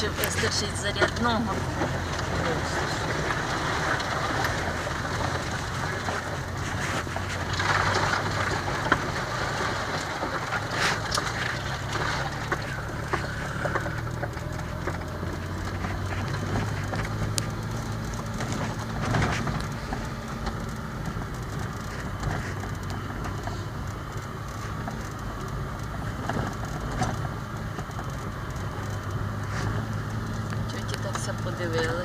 чи вистачить зарядного. Тьоті так все подивили.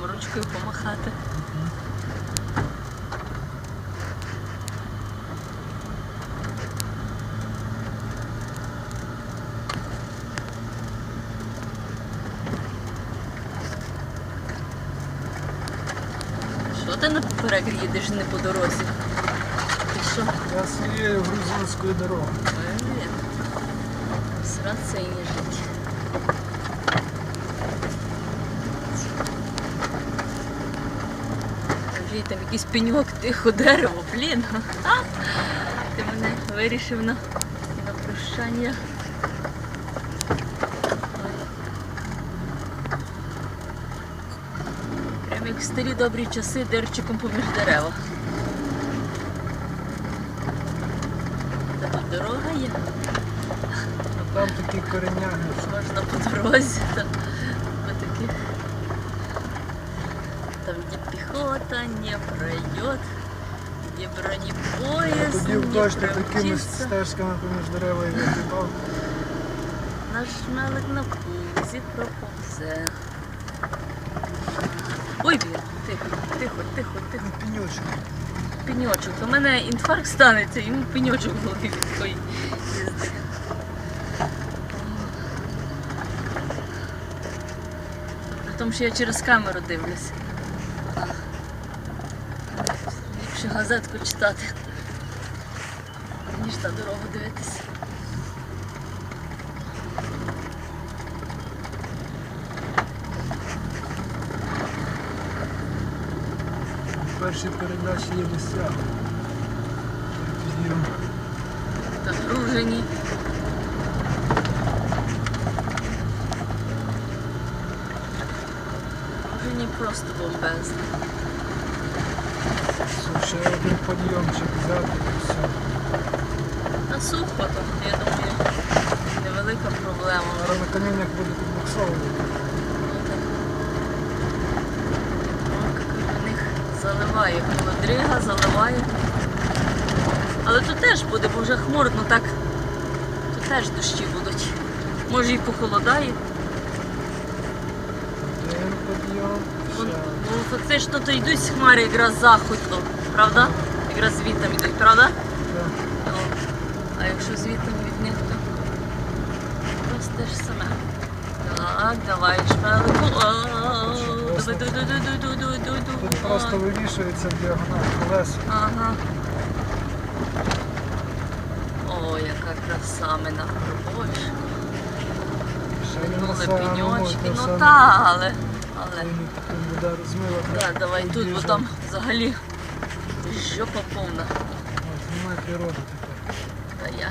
Їм ручкою помахати. Що ти на поперек їдеш не по дорозі? Ти що? Я своєю грузинською дорогою. Блін. Сраться і не жить. Блін, там якийсь пеньок, тихо дерево, блін. А! Ти мене вирішив на, на прощання. Прям як в старі добрі часи дерчиком поміж дерева. Та дорога є. А там такі кореняги. Можна по дорозі. Там, по таких. Там пехота не пройдет, где бронепоезд не промчится. стежками поміж дерева і. Наш мелик на пузі проповзе. Ой, блін, тихо, тихо, тихо, тихо. Пенючок. Пеньочок. У мене інфаркт станеться, йому пеньочок в голові від їзди. Тому, що я через камеру дивлюся. Газетку читати, ніж на дорогу дивитися. В першій передачі є місця. Підйом. Загружені. Загружені просто бомбезно. Ще один підйомчик взяти і все. На сухо, то, я думаю, невелика проблема. Зараз на каміннях буде підбуксовувати. В них заливає, холодрига заливає. Але тут теж буде, бо вже хмурно так. Тут теж дощі будуть. Може і похолодає. Один підйом. Бо, бо фактично то йдуть хмари якраз з заходу, правда? Якраз звітом йдуть, правда? Так. Ну, а якщо звітом від них, то якраз те ж саме. Так, давай, шпелику. Просто- Тут просто вивішується в діагональ колесо. Ага. О, яка краса ми на Горбові. Ще не Минули пеньочки. Ну самому. та, але. але. Так, давай тут, бо там взагалі жопа повна. Знімай природу тепер. Та я.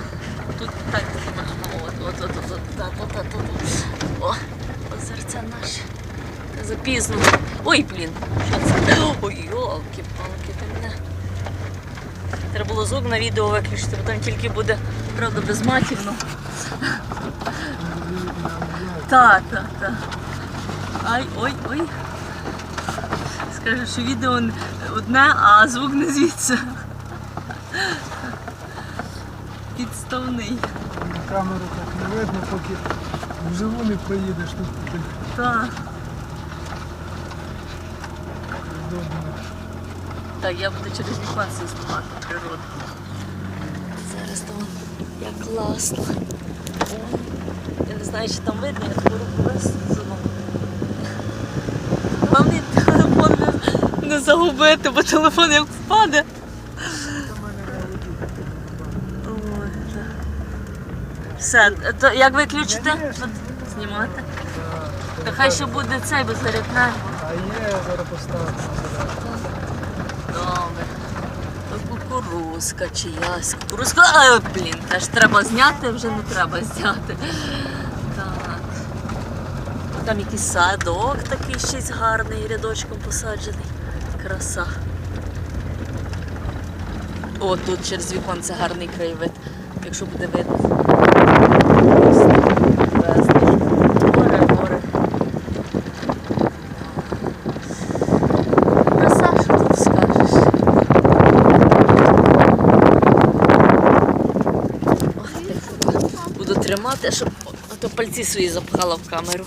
Тут так знімаємо. От, от, от, от, от, от, от. О, озерця наші. Та запізно. Ой, блін. Що це? Ой, йолки, палки ти мене. Треба було звук на відео виключити, бо там тільки буде, правда, безматівно. Так, так, так. Ай, ой, ой. Скажу, що відео одне, а звук не звідси. Підставний. На камеру так не видно, поки вживу не проїдеш, тут таки Так. удобно. Так, я буду через віконце знімати природу. Зараз там як класно. Я не знаю, чи там видно, я таку руку висуну. Головне телефон не, загубити, бо телефон як впаде. Все, то як виключити? Знімати. Так, То хай ще буде цей, бо зарядне. А є, зараз поставити. Добре. Кукурузка чиясь. Кукурузка. А, блін, теж треба зняти, вже не треба зняти. Так. Там якийсь садок такий щось гарний, рядочком посаджений. Краса. О, тут через віконце гарний краєвид, якщо буде видно. Море, море. Краса, що тут скажеш? Буду тримати, щоб а то пальці свої запхала в камеру.